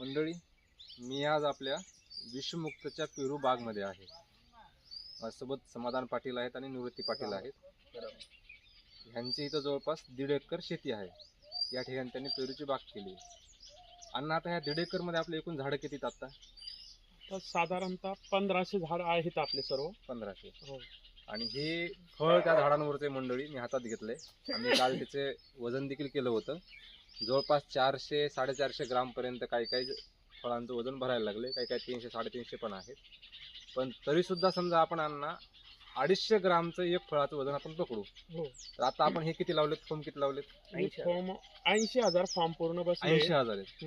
मंडळी मी आज आपल्या विषमुक्तच्या पेरू बागमध्ये आहे. माझ्यासोबत समाधान पाटील आहेत आणि निवृत्ती पाटील आहेत. ह्यांची इथं जवळपास दीड एकर शेती आहे. या ठिकाणी त्यांनी पेरूची बाग केली. अण्णा आता ह्या दीड एकरमध्ये आपले एकूण झाडं किती आता? तर साधारणतः पंधराशे झाड आहेत आपले सर्व. पंधराशे. हो. आणि हे फळ त्या झाडांवरचे मंडळी मी हातात घेतलंय. आम्ही काल त्याचे वजन देखील केलं होतं. जवळपास चारशे साडेचारशे ग्रामपर्यंत काही काही फळांचं वजन भरायला लागले. काही काही तीनशे साडेतीनशे पण आहेत. पण तरी सुद्धा समजा आपण अण्णा अडीचशे ग्रामचं एक फळाचं वजन आपण पकडू. हो. तर आता आपण हे किती लावलेत? फॉर्म किती लावलेत? फॉर्म ऐंशी हजार. फॉर्म पूर्ण बसले. ऐंशी हजार आहेत.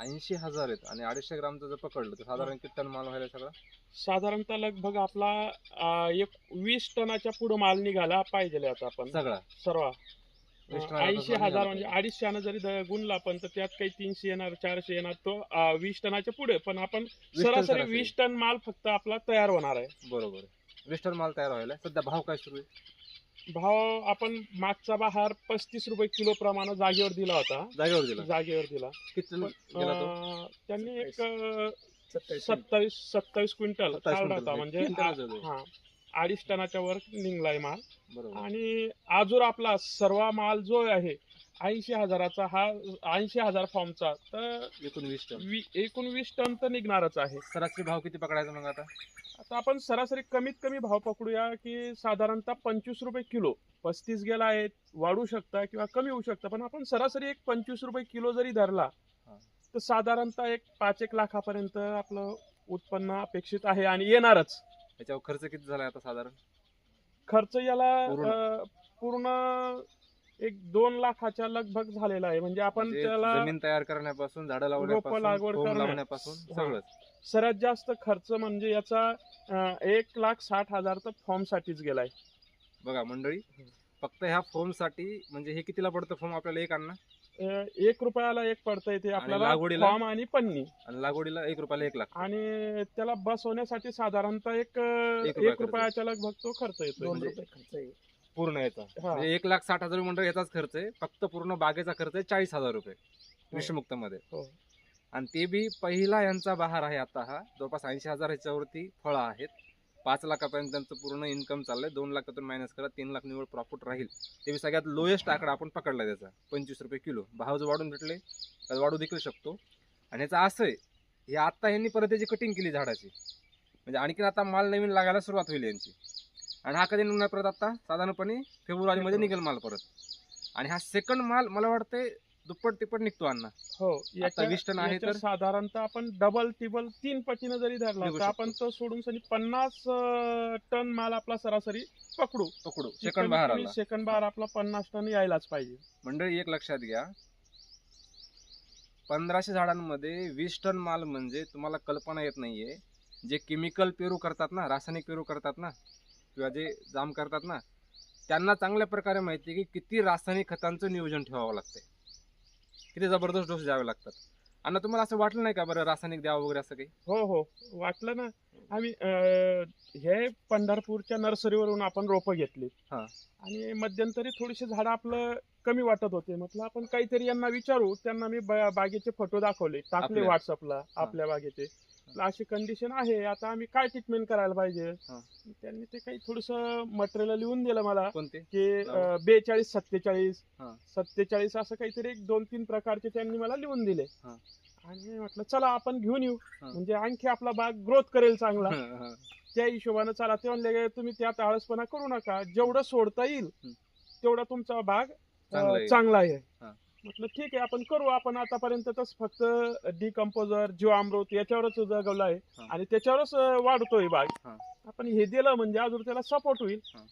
ऐंशी हजार आहेत. आणि अडीचशे ग्रामचं जर पकडलं तर साधारण किती टन माल व्हायला सगळं साधारणतः लगभग आपला अं, एक वीस टनाच्या पुढे माल निघाला पाहिजे आता आपण. सगळा. सर्व. ऐंशी हजार म्हणजे. अडीचशे जरी द- गुणला पण तर त्यात काही तीनशे येणार चारशे येणार तो अं, वीस टनाच्या पुढे. पण आपण टन सरासरी सरासरी. वीस टन माल फक्त आपला तयार होणार आहे. बरोबर वीस टन माल तयार व्हायला. सध्या भाव काय सुरू आहे? भाव आपण मागचा बहार पस्तीस रुपये किलो प्रमाणे जागेवर दिला होता. जागेवर दिला. जागेवर दिला. किती टन पण, गेला तो? अं, त्यांनी एक अं, सत्तावीस सत्तावीस क्विंटल सत्तावीस काढला क्विंटल. होता. म्हणजे. हा. अडीच टनाच्या वर निघलाय माल. बरोबर. आणि आजूर आपला सर्व माल जो आहे ऐंशी हजाराचा हा ऐंशी हजार फॉर्मचा तर एकूण वीस टन. वी- एकूण वीस टन तर निघणारच आहे. सरासरी भाव किती पकडायचा मग आता? आता आपण सरासरी कमीत कमी भाव पकडूया की साधारणतः पंचवीस रुपये किलो. पस्तीस गेला आहे वाढू शकता किंवा कमी होऊ शकता पण आपण सरासरी एक पंचवीस रुपये किलो जरी धरला हा. तर साधारणतः एक पाच एक लाखापर्यंत आपलं उत्पन्न अपेक्षित आहे आणि येणारच. याच्यावर खर्च किती झालाय आता साधारण? खर्च याला पूर्ण? अं, पूर्ण एक दोन लाखाच्या लगभग झालेला आहे. म्हणजे आपण म्हणजे त्याला जमीन तयार करण्यापासून झाडं लावण्यापासून लागवड करण्या- लावण्यापासून हा. सगळंच. सर्वात जास्त खर्च म्हणजे याचा अं, एक लाख साठ हजार तर फॉर्म साठीच गेलाय. बघा मंडळी फक्त ह्या फोमसाठी म्हणजे हे कितीला पडतं फोम आपल्याला एक आणणं? अं, एक रुपयाला एक पडतंय ते आपल्याला लागवडीला? फॉर्म आणि पन्नी. आणि लागवडीला एक रुपयाला एक लाख. आणि त्याला बसवण्यासाठी साधारणतः एक अं, एक रुपया एक खर्च. रुपयाच्या लगभग तो खर्च येतो दोन म्हणजे- रुपये खर्च पूर्ण याचा. हा. म्हणजे एक लाख साठ हजार रुपये मंडळ याचाच खर्च आहे. फक्त पूर्ण बागेचा खर्च आहे चाळीस हजार रुपये विषमुक्त मध्ये हो. आणि ते बी पहिला यांचा बहार आहे आता हा. जवळपास ऐंशी हजार ह्याच्यावरती फळं आहेत. पाच लाखापर्यंत त्यांचं पूर्ण इन्कम चाललंय. दोन लाखातून मायनस करा तीन लाख निवड प्रॉफिट राहील. ते सगळ्यात लोएस्ट आकडा आपण पकडला त्याचा पंचवीस रुपये किलो. भाव जर वाढून भेटले तर वाढू देखील शकतो. आणि ह्याचं असं आहे हे आत्ता यांनी परत त्याची कटिंग केली झाडाची. म्हणजे आणखीन आता माल नवीन लागायला सुरुवात होईल यांची. आणि हा कधी निघणार परत आता? साधारणपणे फेब्रुवारीमध्ये निघेल माल परत. आणि हा सेकंड माल मला वाटतंय दुप्पट तिप्पट निघतो अण्णा. हो याच्या- वीस टन आहे याच्या तर? साधारणतः आपण डबल टिबल तीन पटीनं जरी धरला निघू तर आपण तो सोडून सनी पन्नास अं, टन माल आपला सरासरी पकडू. पकडू. सेकंड बाहेर आला सेकंड बार आपला पन्नास टन यायलाच पाहिजे. मंडळी एक लक्षात घ्या. पंधराशे झाडांमध्ये वीस टन माल म्हणजे तुम्हाला कल्पना येत नाहीये. जे केमिकल पेरू करतात ना रासायनिक पेरू करतात ना किंवा जे जाम करतात ना त्यांना चांगल्या प्रकारे माहिती आहे की किती रासायनिक खतांचं नियोजन ठेवावं लागतंय. किती जबरदस्त डोस द्यावे लागतात. आणि तुम्हाला असं वाटलं नाही का बरं रासायनिक द्यावं वगैरे असं काही? हो हो. वाटलं ना. आम्ही अं, हे पंढरपूरच्या नर्सरीवरून आपण रोपं घेतली. हा. आणि मध्यंतरी थोडीशी झाडं आपलं कमी वाटत होते. म्हटलं आपण काहीतरी यांना विचारू. त्यांना मी बा- बागेचे फोटो दाखवले. टाकले आपल्या? व्हॉट्सअपला आपल्या बागेचे. अशी कंडिशन आहे आता आम्ही काय ट्रीटमेंट करायला पाहिजे हा. त्यांनी ते काही थोडस मटेरियल लिहून दिलं मला कोणते की लावा. बेचाळीस सत्तेचाळीस हा. सत्तेचाळीस असं काहीतरी एक दोन तीन प्रकारचे त्यांनी मला लिहून दिले हा. आणि म्हटलं चला आपण घेऊन येऊ हा. म्हणजे आणखी आपला बाग ग्रोथ करेल चांगला हं, हं. त्या हिशोबानं चला ते म्हणले तुम्ही त्यात आळसपणा करू नका जेवढं सोडता येईल हं. तेवढा तुमचा बाग अं, चांगला आहे. चांगला आहे हा. म्हटलं ठीक आहे आपण करू आपण आतापर्यंत तस फक्त डिकम्पोजर जीवामृत याच्यावरच जगवलं आहे हा. आणि त्याच्यावरच वाढतोय बाग हा. आपण हे दिलं म्हणजे अजून त्याला सपोर्ट होईल हा.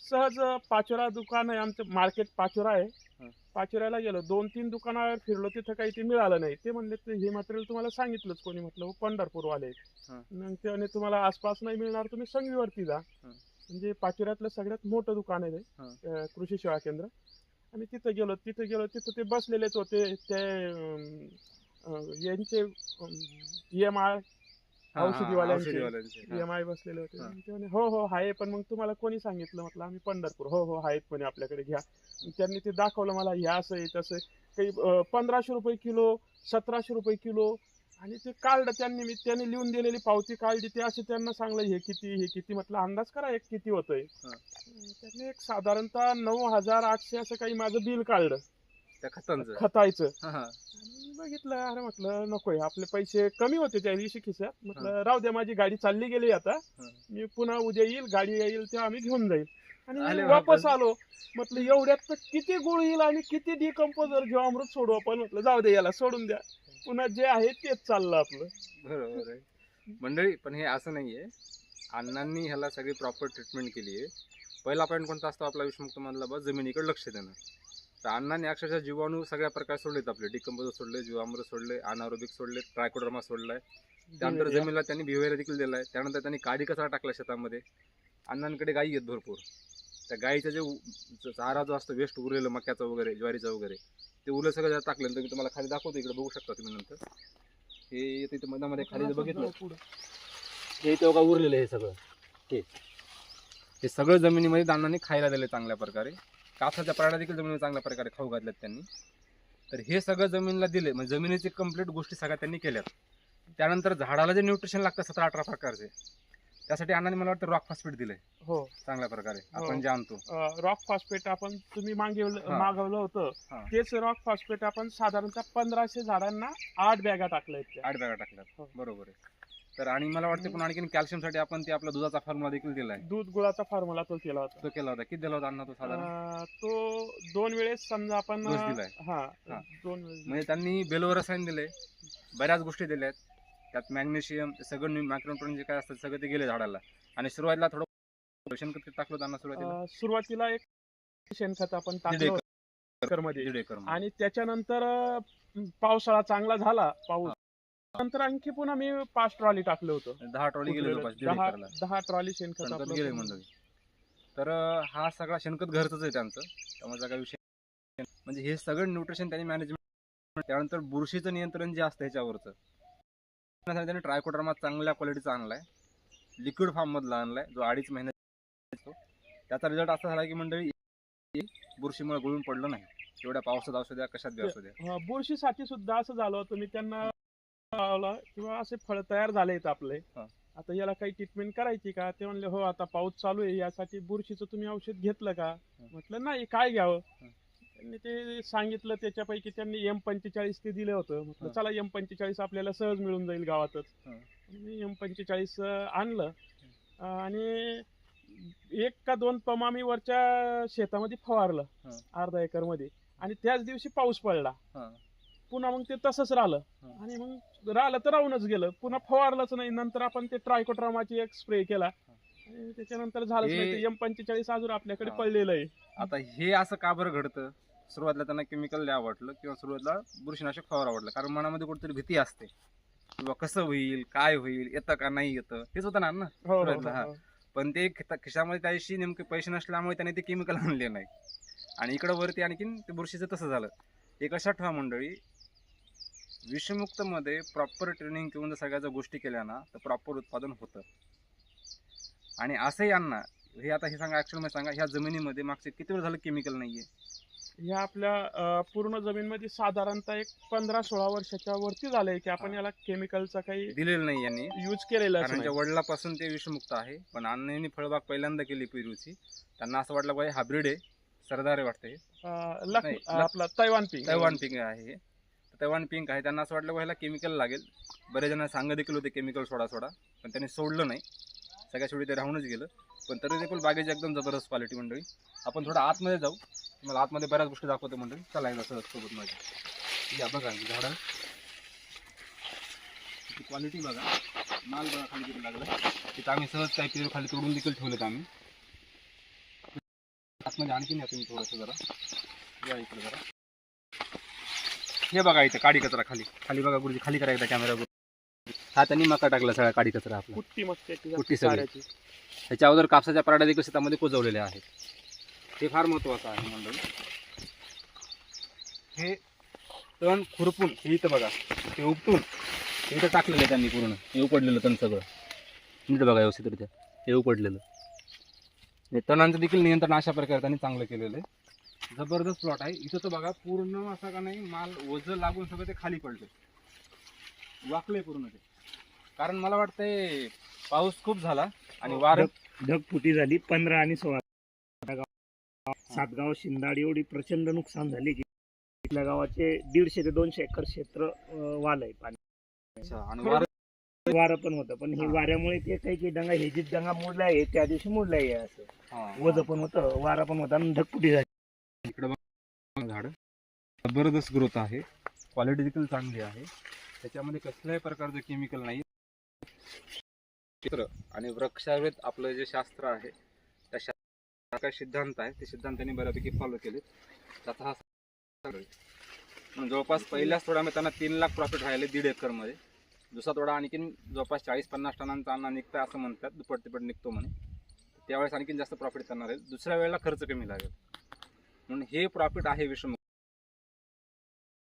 सहज पाचोरा दुकान आहे आमचं मार्केट पाचोरा हा. आहे पाचोऱ्याला गेलो दोन तीन दुकानावर फिरलो तिथं काही ते मिळालं नाही ते म्हणले ते हे मटेरियल तुम्हाला सांगितलंच कोणी म्हटलं "हो, पंढरपूरवाले हा. मग ते म्हणे तुम्हाला आसपास नाही मिळणार तुम्ही संगीवरती जा. म्हणजे पाचोऱ्यातलं सगळ्यात मोठं दुकान आहे ते, हा. अं, कृषी सेवा केंद्र आम्ही तिथं गेलो तिथं गेलो तिथं ते बसलेलेच होते ते अं, यांचे एम आय हा, हा, औषधीवाल्यांचे. हा. एम आय बसलेले होते हा. ते म्हणे, हो हो आहे पण मग तुम्हाला कोणी सांगितलं म्हटलं आम्ही पंढरपूर हो हो आहेत म्हणे आपल्याकडे घ्या मग त्यांनी ते दाखवलं मला हे असं आहे तसं आहे. काही अं, पंधराशे रुपये किलो सतराशे रुपये किलो आणि ते काढलं त्यांनी मी त्यांनी लिहून दिलेली पावती काढली ते असे त्यांना सांगलं हे किती हे किती? म्हटलं अंदाज करा एक किती होतंय. त्यांनी एक साधारणतः नऊ हजार आठशे असं काही माझं बिल काढलं. त्या खतांचं? खतायचं. आणि बघितलं अरे म्हटलं नकोय आपले पैसे कमी होते त्या दिवशी खिशात. म्हटलं राहू द्या माझी गाडी चालली गेली आता. मी पुन्हा उद्या येईल गाडी येईल तेव्हा आम्ही घेऊन जाईल. आणि वापस. आलो. म्हटलं एवढ्यात तर किती गुळ येईल आणि किती डिकम्पोजर जीवामृत सोडू आपण? म्हटलं जाऊ दे याला सोडून द्या. पुन्हा जे आहे तेच चाललं आपलं. बरोबर आहे. मंडळी पण हे असं नाहीये. अण्णांनी ह्याला सगळी प्रॉपर ट्रीटमेंट केली आहे. पहिला पॉईंट कोणता असतो आपला विषमुक्त मधला? बस जमिनीकडे लक्ष देणं. तर अण्णांनी अक्षरशः जीवाणू सगळ्या प्रकार सोडलेत आपले. डिकम्पोजर सोडले जीवामृत सोडले अनारोबिक सोडले ट्रायकोडर्मा सोडलाय. त्यानंतर जमिनीला त्यांनी बिहेवियर देखील दिलाय. त्यानंतर त्यांनी काडी कचरा टाकला शेतामध्ये? अण्णांकडे गायी आहेत भरपूर. त्या उ- ज- चारा जो असतो वेस्ट उरलेलं मक्याचं वगैरे ज्वारीचं वगैरे ते उरलं सगळं टाकलं तर मी तुम्हाला खाली दाखवतो इकडे बघू शकता तुम्ही नंतर. हे येते इथं मधामध्ये खाली जर बघितलं. हे इथे बघा उरलेलं हे सगळं. हे. हे सगळं जमिनीमध्ये दानाने खायला दिले चांगल्या प्रकारे. कासाच्या प्राण्या देखील जमिनीवर चांगल्या प्रकारे खाऊ घातल्यात त्यांनी. तर हे सगळं जमिनीला दिले म्हणजे जमिनीची कंप्लीट गोष्टी सगळ्या त्यांनी केल्यात. त्यानंतर झाडाला जे न्यूट्रिशन लागतं सतरा अठरा प्रकारचे. त्यासाठी अण्णाने मला वाटतं रॉक फॉस्फेट दिलंय. हो. चांगल्या प्रकारे. हो. आपण जे आणतो. रॉक फॉस्फेट आपण तुम्ही मागवलं हा. मागवलं होतं. हा. तेच रॉक फॉस्फेट आपण साधारणतः पंधराशे झाडांना आठ बॅगा टाकल्या आहेत त्या. आठ बॅगा टाकल्यात हो. बरोबर आहे. तर आणि मला वाटतं पण आणखी कॅल्शियमसाठी आपण ते आपला दुधाचा फॉर्म्युला देखील दिलाय. दूध गुळाचा फॉर्म्युला तो केला होता. तो केला होता. किती दिला होता अण्णा तो साधारण? अं, तो दोन वेळेस समजा आपण डोस दिलाय. हा हा. दोन वेळेस म्हणजे त्यांनी बेलोवर रसायन दिले बऱ्याच गोष्टी दिल्या आहेत त्यात मॅग्नेशियम सगळं मायक्रोन्यूट्रॉन जे काय असतं सगळं ते गेले झाडाला आणि सुरुवातीला थोडं शेणखत टाकलं त्यांना सुरुवातीला अं, सुरुवातीला एक शेणखत आपण दीड टाकलं एकर. एकरमध्ये दीड एकरमध्ये. आणि त्याच्यानंतर अं, पावसाळा चांगला झाला पाऊस नंतर आणखी पुन्हा मी पाच ट्रॉली टाकलं होतं दहा ट्रॉली गेले कुठलेलं? जवळपास दीड दहा एकरला दहा ट्रॉली शेणखत गेले. मंडळी तर अं, हा सगळा शेणखत घरचंच आहे त्यांचं त्यामुळे काही विषय नाही. म्हणजे हे सगळं न्यूट्रिशन त्यांनी मॅनेजमेंट त्यानंतर बुरशीचं नियंत्रण जे असतं ह्याच्यावरचं त्यांनी ट्रायकोड्रामा चांगल्या क्वालिटीचा आणलाय. लिक्विड फॉर्म मधला आणलाय जो अडीच महिन्यात येतो. त्याचा रिझल्ट असा झाला की मंडळी बुरशीमुळे गळून पडलं नाही. एवढ्या पावसात असू द्या कशात बी असू द्या. अं, बुरशीसाठी सुद्धा असं झालं होतं मी त्यांना किंवा असे फळ तयार झाले आहेत आपले. आता याला काही ट्रीटमेंट करायची का? ते म्हणले हो आता पाऊस चालू आहे यासाठी बुरशीचं तुम्ही औषध घेतलं का? म्हटलं नाही काय घ्यावं. त्यांनी ते सांगितलं त्याच्यापैकी त्यांनी एम पंचेचाळीस ते दिलं होतं. म्हटलं हा. चला एम पंचेचाळीस आपल्याला सहज मिळून जाईल गावातच. हा. मी एम पंचेचाळीस आणलं. अं, आणि एक का दोन पमा मी वरच्या शेतामध्ये फवारलं हा. अर्धा एकरमध्ये आणि त्याच दिवशी पाऊस पडला. हा. पुन्हा मग ते तसंच राहिलं. हा. आणि मग राहिलं तर राहूनच गेलं. पुन्हा फवारलंच नाही. नंतर आपण ते ट्रायकोट्रामाची एक स्प्रे केला. आणि त्याच्यानंतर झालंच हे- नाही एम पंचेचाळीस अजून आपल्याकडे हा. पडलेलं आहे. आता हे असं का बरं घडतं? सुरुवातीला त्यांना केमिकल द्या वाटलं किंवा सुरुवातीला बुरशीनाशक फवारा वाटलं. कारण मनामध्ये कुठेतरी भीती असते. किंवा कसं होईल काय होईल येतं का नाही येतं? हेच होतं ना हो, हो, सुरुवातीला, हा. हो. पण ते खिशामध्ये त्याशी नेमके पैसे नसल्यामुळे त्याने ते केमिकल आणले नाही. आणि इकडं वरती आणखीन ते बुरशीचं तसं झालं. एक लक्षात ठेवा मंडळी विषमुक्तमध्ये प्रॉपर ट्रेनिंग किंवा जर सगळ्या जर गोष्टी केल्या ना तर प्रॉपर उत्पादन होतं. आणि असंही अण्णा हे आता हे सांगा ऍक्च्युअलमध्ये सांगा ह्या जमिनीमध्ये मागचे किती वेळ झालं केमिकल नाहीये? ह्या आपल्या पूर्ण जमीनमध्ये साधारणतः एक पंधरा सोळा वर्षाच्या वरती झालंय की आपण. याला केमिकलचा काही दिलेलं नाही यांनी. युज केलेला कारण त्यांच्या वडिलापासून ते विषमुक्त आहे पण अण्णांनी फळबाग पहिल्यांदा केली पेरूची. त्यांना असं वाटलं बाई हायब्रिड आहे. सरदार आहे वाटतं नाही, आपला तैवान पिंक तैवान पिंक आहे हे. तर तैवान पिंक आहे. त्यांना असं वाटलं बाई ह्याला केमिकल लागेल. बरेच जण सांगत देखील होते केमिकल सोडा सोडा. पण त्यांनी सोडलं नाही. सगळ्या शेवटी ते राहूनच गेलं. पण तरी देखील बागेची एकदम जबरदस्त क्वालिटी मंडळी. आपण थोडं आतमध्ये जाऊ. तुम्हाला आतमध्ये बऱ्याच गोष्टी दाखवतो मंडळी. चला एकदा सहज सोबत माझ्या या बघा झाडं. क्वालिटी बघा. माल बघा खाली किती लागला तिथं आम्ही सहज काही पेरू खाली तोडून देखील ठेवलेत आम्ही. आतमध्ये आणखीन या तुम्ही थोडंसं जरा. या इकडे जरा. हे बघा इथे काडी कचरा खाली. खाली बघा गुरुजी खाली करा एकदा कॅमेरा हा त्यांनी मका टाकला सगळा काडी कचरा आपला. कुट्टी मस्त्याची कुट्टी सगळी. चाऱ्याची. त्याच्या अगोदर कापसाच्या पराड्या देखील शेतामध्ये कोजवलेल्या आहेत. हे फार महत्वाचं आहे मंडळी. हे तण खुरपून हे इथं बघा ते उपटून हे इथं टाकलेलं आहे त्यांनी पूर्ण. हे उपडलेलं तण सगळं. नीट बघा व्यवस्थितरित्या हे उपडलेलं. हे तणांचं देखील नियंत्रण अशा प्रकारे त्यांनी चांगलं केलेलं आहे. जबरदस्त प्लॉट आहे. इथं तर बघा पूर्ण असा का नाही माल ओझं लागून सगळं ते खाली पडलं वाकलंय पूर्ण ते. कारण मला वाटतंय पाऊस खूप झाला आणि वारं ढगफुटी झाली पंधरा आणि सोळा. सातगाव शिंदाड एवढी प्रचंड नुकसान झाले की इथल्या गावाचे दीडशे ते दोनशे एकर क्षेत्र वाल आहे पाणी. वारं पण होतं पण हे. वाऱ्यामुळे ते काही काही डंगा हे जे डंगा मोडला आहे त्या दिवशी मोडला आहे असं. हा, वज पण होतं वारा पण होता आणि ढगफुटी झाली. इकडे झाड. जबरदस्त ग्रोथ आहे. क्वालिटी देखील चांगली आहे. त्याच्यामध्ये कसल्याही प्रकारचं केमिकल नाही आणि वृक्षावेत आपलं जे शास्त्र आहे काय सिद्धांत आहे ते सिद्धांताने बऱ्यापैकी फॉलो केले त्याचा हा जवळपास पहिल्याच थोडा त्यांना तीन लाख प्रॉफिट राहिले दीड एकरमध्ये. दुसरा थोडा आणखीन जवळपास चाळीस पन्नास टनांचा अन्न निघतं असं म्हणतात दुपट तिपट निघतो म्हणे. त्यावेळेस आणखीन जास्त प्रॉफिट त्यांना राहील दुसऱ्या वेळेला खर्च कमी लागेल. म्हणून हे प्रॉफिट आहे विषम